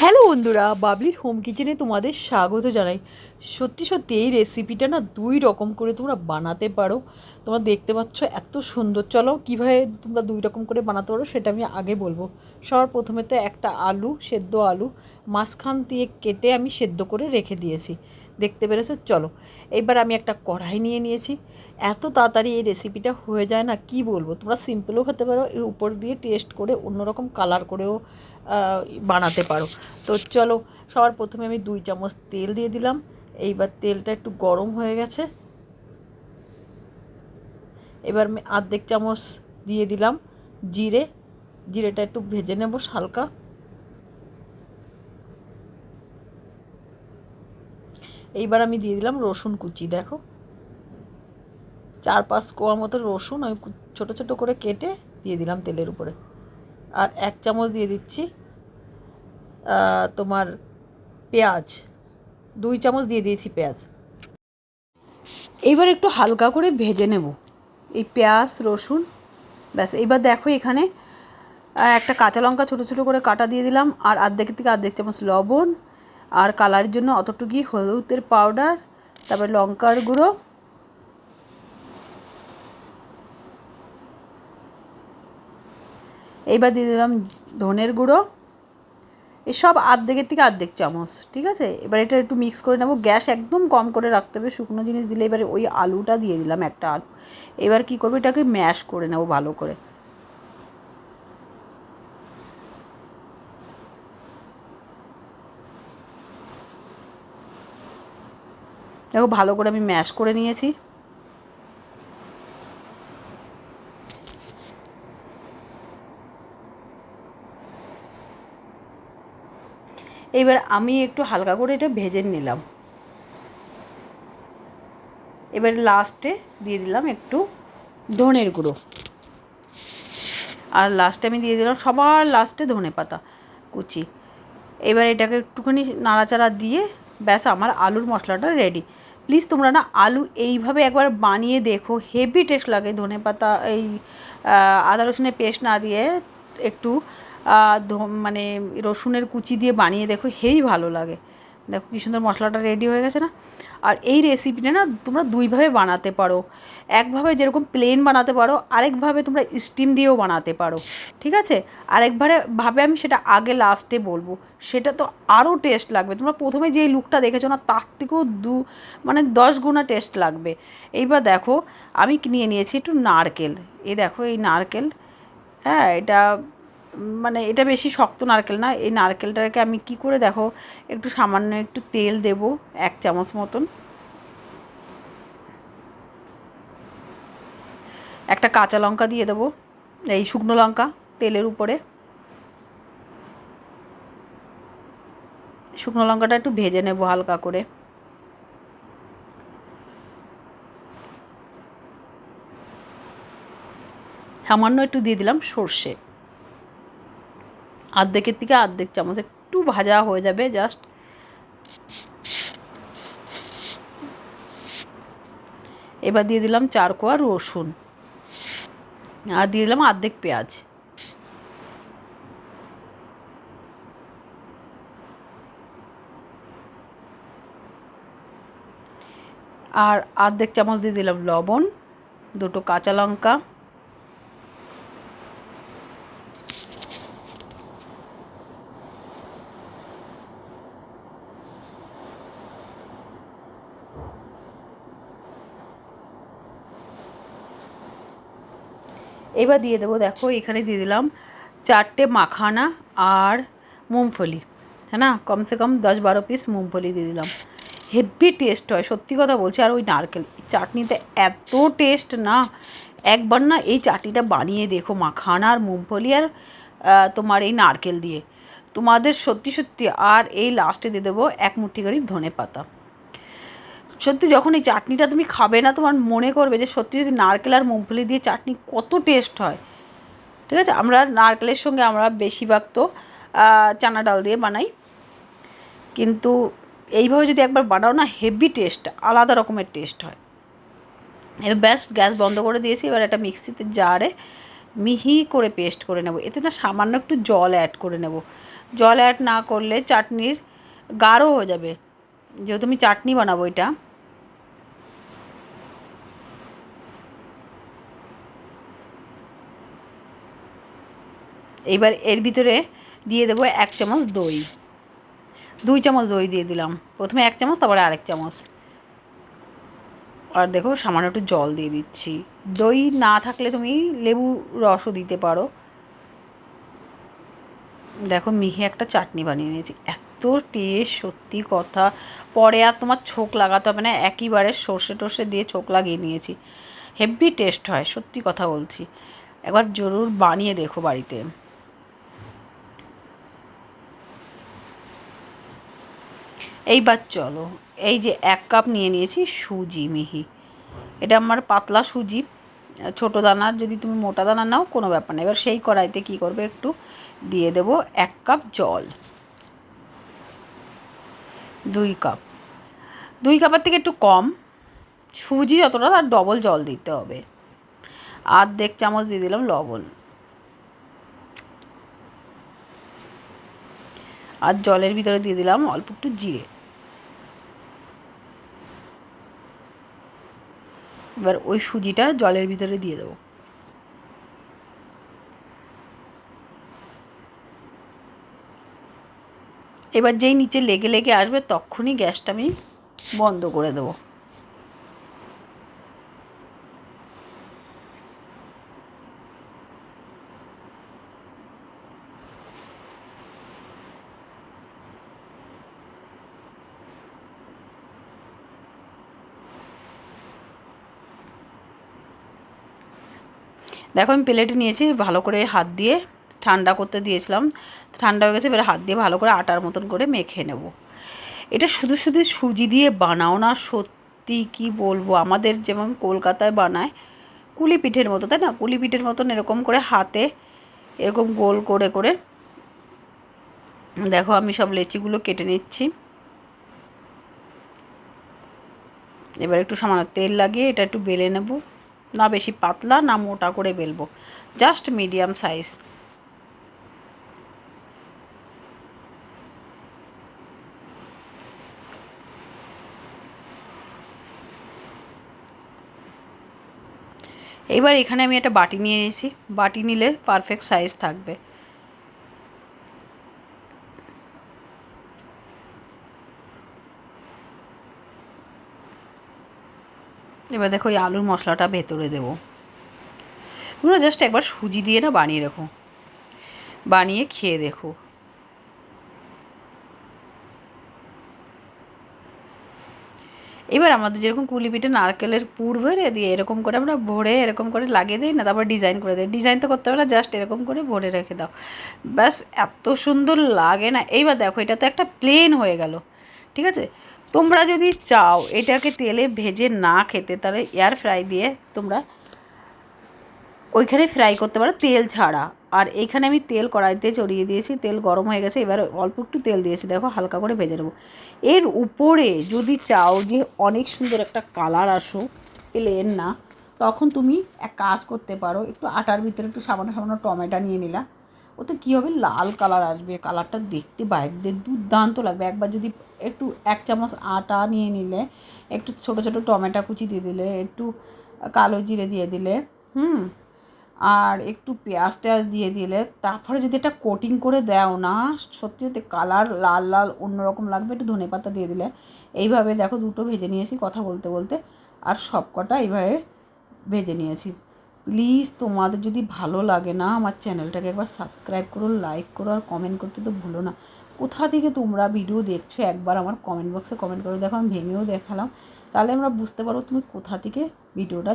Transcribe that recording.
Hello বন্ধুরা, বাবলির home কিচেনে তোমাদের স্বাগত জানাই। সত্যি সত্যি এই রেসিপিটা না দুই রকম করে তোমরা বানাতে পারো। তোমরা দেখতে পাচ্ছ এত সুন্দর। চলো কীভাবে তোমরা দুই রকম করে বানাতে পারো সেটা আমি আগে বলব। সবার প্রথমে তো একটা আলু, সেদ্ধ আলু, মাঝখান দিয়ে কেটে আমি সেদ্ধ করে রেখে দিয়েছি। দেখতে পেরেছ? চলো, এবার আমি একটা কড়াই নিয়ে নিয়েছি। এত তাড়াতাড়ি এই রেসিপিটা হয়ে যায় না, কি বলব? তোমরা সিম্পলও খেতে পারো, এর উপর দিয়ে টেস্ট করে অন্যরকম কালার করেও বানাতে পারো। তো চলো, সবার প্রথমে আমি দুই চামচ তেল দিয়ে দিলাম। এইবার তেলটা একটু গরম হয়ে গেছে। এবার আমি আর্ধেক চামচ দিয়ে দিলাম জিরে। জিরেটা একটু ভেজে নেব হালকা। এইবার আমি দিয়ে দিলাম রসুন কুচি, দেখো। চার পাঁচ কোয়া মতো রসুন আমি ছোটো ছোটো করে কেটে দিয়ে দিলাম তেলের উপরে। আর এক চামচ দিয়ে দিচ্ছি তোমার পেঁয়াজ। দুই চামচ দিয়ে দিয়েছি পেঁয়াজ। এইবার একটু হালকা করে ভেজে নেব। এই পেঁয়াজ, রসুন, ব্যাস। এইবার দেখো এখানে একটা কাঁচা লঙ্কা ছোটো ছোটো করে কাটা দিয়ে দিলাম, আর আর্ধেক থেকে আর্ধেক চামচ লবণ আর কালারের জন্য অতটুকুই হলুদের পাউডার তারপরে লঙ্কার গুঁড়ো। এইবার দিয়ে দিলাম ধনের গুঁড়ো। এসব আর্ধেকের থেকে আর্ধেক চামচ, ঠিক আছে? এবার এটা একটু মিক্স করে নেব। গ্যাস একদম কম করে রাখতে হবে, শুকনো জিনিস দিলে এবারে ওই আলুটা দিয়ে দিলাম একটা আলু। এবার কী করব? এটাকে ম্যাশ করে নেব ভালো করে। দেখো, ভালো করে আমি ম্যাশ করে নিয়েছি। এবার আমি একটু হালকা করে এটা ভেজে নিলাম। এবার লাস্টে দিয়ে দিলাম একটু ধনের গুঁড়ো। আর লাস্টে আমি দিয়ে দিলাম সবার লাস্টে ধনে পাতা কুচি। এবার এটাকে একটুখানি নাড়াচাড়া দিয়ে ব্যাস, আমার আলুর মশলাটা রেডি প্লিজ তোমরা না আলু এইভাবে একবার বানিয়ে দেখো। হেভি টেস্ট লাগে ধনে পাতা, এই আদা রসুনের পেস্ট না দিয়ে একটু মানে রসুনের কুচি দিয়ে বানিয়ে দেখো, হেই ভালো লাগে। দেখো কী সুন্দর মশলাটা রেডি হয়ে গেছে না? আর এই রেসিপিটা না তোমরা দুইভাবে বানাতে পারো। একভাবে যেরকম প্লেন বানাতে পারো, আরেকভাবে তোমরা স্টিম দিয়েও বানাতে পারো। ঠিক আছে? আরেকবারে ভাবে আমি সেটা আগে লাস্টে বলব। সেটা তো আরও টেস্ট লাগবে। তোমরা প্রথমে যেই লুকটা দেখেছ না, তার থেকেও দু মানে দশ গুণা টেস্ট লাগবে। এইবার দেখো, আমি নিয়ে নিয়েছি একটু নারকেল। এই দেখো এই নারকেল। হ্যাঁ এটা মানে এটা বেশি শক্ত নারকেল না, এই নারকেলটাকে আমি কি করে দেখো, একটু সামান্য একটু তেল দেব, এক চামচ মতন। একটা কাঁচা লঙ্কা দিয়ে দেবো, এই শুকনো লঙ্কা তেলের উপরে। শুকনো লঙ্কাটা একটু ভেজে নেব হালকা করে। সামান্য একটু দিয়ে দিলাম সর্ষে। আর্ধেকের থেকে আর্ধেক চামচ, একটু ভাজা হয়ে যাবে জাস্ট এবার দিয়ে দিলাম চার কোয়া রসুন আর দিয়ে দিলাম আর্ধেক পেঁয়াজ। আর আর্ধেক চামচ দিয়ে দিলাম লবণ, দুটো কাঁচা লঙ্কা। এবার দিয়ে দেবো, দেখো এখানে দিয়ে দিলাম চারটে মাখানা আর মুংফলি হ্যাঁ না? কমসে কম দশ বারো পিস মুংফলি দিয়ে দিলাম। হেভি টেস্ট হয়, সত্যি কথা বলছি, আর ওই নারকেল চাটনিতে এত টেস্ট না। একবার না এই চাটনিটা বানিয়ে দেখো, মাখানা আর মুংফলি আর তোমার এই নারকেল দিয়ে। তোমাদের সত্যি সত্যি আর এই লাস্টে দিয়ে দেবো এক মুঠি গরিব ধনে পাতা সত্যি যখন এই চাটনিটা তুমি খাবে না, তোমার মনে করবে যে সত্যি যদি নারকেল আর মুগফলি দিয়ে চাটনি কত টেস্ট হয়। ঠিক আছে? আমরা নারকেলের সঙ্গে আমরা বেশিরভাগ তো চানা ডাল দিয়ে বানাই। কিন্তু এইভাবে যদি একবার বানাও না, হেভি টেস্ট, আলাদা রকমের টেস্ট হয়। এবার ব্যাস, গ্যাস বন্ধ করে দিয়েছি। এবার একটা মিক্সিতে জারে মিহি করে পেস্ট করে নেব। এতে না সামান্য একটু জল অ্যাড করে নেব। জল অ্যাড না করলে চাটনির গাঢ় হয়ে যাবে। যেহেতু আমি চাটনি বানাবো এটা। এইবার এর ভিতরে দিয়ে দেবো এক চামচ দই। দুই চামচ দই দিয়ে দিলাম। প্রথমে এক চামচ, তারপরে আরেক চামচ। আর দেখো, সামান্য একটু জল দিয়ে দিচ্ছি। দই না থাকলে তুমি লেবু রসও দিতে পারো। দেখো, মিহি একটা চাটনি বানিয়ে নিয়েছি। এত টেস্ট সত্যি কথা। পরে আর তোমার ছোক লাগাতে হবে না একইবারে সর্ষে টর্ষে দিয়ে ছোক লাগিয়ে নিয়েছি। হেভি টেস্ট হয়, সত্যি কথা বলছি। একবার জরুর বানিয়ে দেখো বাড়িতে। এইবার চলো। এই যে এক কাপ নিয়ে নিয়েছি সুজি, মিহি। এটা আমার পাতলা সুজি। ছোটো দানার যদি তুমি মোটা দানা নাও, কোনো ব্যাপার না। এবার সেই কড়াইতে কী করবে একটু? দিয়ে দেব এক কাপ জল। দুই কাপ। দুই কাপের থেকে একটু কম। সুজি যতটা, তার ডবল জল দিতে হবে। আর্ধেক চামচ দিয়ে দিলাম লবণ। আর জলের ভিতরে দিয়ে দিলাম অল্প একটু জিরে। এবার ওই সুজিটা জলের ভিতরে দিয়ে দেবো। এবার যেই নিচে লেগে লেগে আসবে, তখনই গ্যাসটা আমি বন্ধ করে দেবো। দেখো আমি প্লেটে নিয়েছি, ভালো করে হাত দিয়ে ঠান্ডা করতে দিয়েছিলাম। ঠান্ডা হয়ে গেছে, এবার হাত দিয়ে ভালো করে আটার মতন করে মেখে নেব। এটা শুধু শুধু সুজি দিয়ে বানাও না, সত্যি কি বলব? আমাদের যেমন কলকাতায় বানায় কুলি পিঠের মতো, তাই না? কুলি পিঠের মতন এরকম করে হাতে এরকম গোল করে করে দেখো আমি সব লেচিগুলো কেটে নিচ্ছি। এবার একটু সামান্য তেল লাগিয়ে এটা একটু বেলে নেব। না বেশি পাতলা, না মোটা করে বেলবো। Just medium size. এবার এখানে আমি একটা বাটি নিয়ে নিয়েছি। বাটি নিলে পারফেক্ট সাইজ থাকবে। এবার দেখো ওই আলুর মশলাটা ভেতরে দেবো। তোমরা জাস্ট একবার সুজি দিয়ে না বানিয়ে রাখো। বানিয়ে খেয়ে দেখো। এবার আমাদের যেরকম কুলি পিঠে নারকেলের পুর ভরে দিয়ে এরকম করে আমরা ভরে, এরকম করে লাগিয়ে দিই না, তারপর ডিজাইন করে দিই। ডিজাইন তো করতে হবে না জাস্ট এরকম করে ভরে রেখে দাও। ব্যাস, এত সুন্দর লাগে না। এইবার দেখো, এটা তো একটা প্লেন হয়ে গেল। ঠিক আছে? তোমরা যদি চাও এটাকে তেলে ভেজে না খেতে, তাহলে এয়ার ফ্রাই দিয়ে তোমরা ওইখানে ফ্রাই করতে পারো তেল ছাড়া। আর এইখানে আমি তেল কড়াইতে চড়িয়ে দিয়েছি, তেল গরম হয়ে গেছে, এবার অল্প একটু তেল দিয়েছি, দেখো হালকা করে ভেজে নেব। এর উপরে যদি চাও যে অনেক সুন্দর একটা কালার আসো প্লেন না, তখন তুমি এক কাজ করতে পারো, একটু আটার ভিতরে একটু সামান্য সামান্য টমেটো নিয়ে নিলা। ওতে কী হবে? লাল কালার আসবে। কালারটা দেখতে বাইরে দুর্দান্ত লাগবে। একবার যদি একটু এক চামচ আটা নিয়ে নিলে, একটু ছোটো ছোটো টমেটো কুচি দিয়ে দিলে, একটু কালো জিরে দিয়ে দিলে, হুম, আর একটু পেঁয়াজ টেয়াজ দিয়ে দিলে, তারপরে যদি এটা কোটিং করে দাও না, সত্যি সত্যি কালার লাল লাল অন্যরকম লাগবে। একটু ধনে পাতা দিয়ে দিলে। এইভাবে দেখো দুটো ভেজে নিয়েছি কথা বলতে বলতে। আর সব কটা এইভাবে ভেজে নিয়েছি। প্লিজ তোমাদের যদি ভালো লাগে না, আমার চ্যানেলটাকে একবার সাবস্ক্রাইব করো লাইক করো আর কমেন্ট করতে তো ভুলো না। কোথা থেকে তোমরা ভিডিও দেখছ, একবার আমার কমেন্ট বক্সে কমেন্ট করে। দেখো, আমি ভেঙেও দেখালাম। তাহলে আমরা বুঝতে পারব তুমি কোথা থেকে ভিডিওটা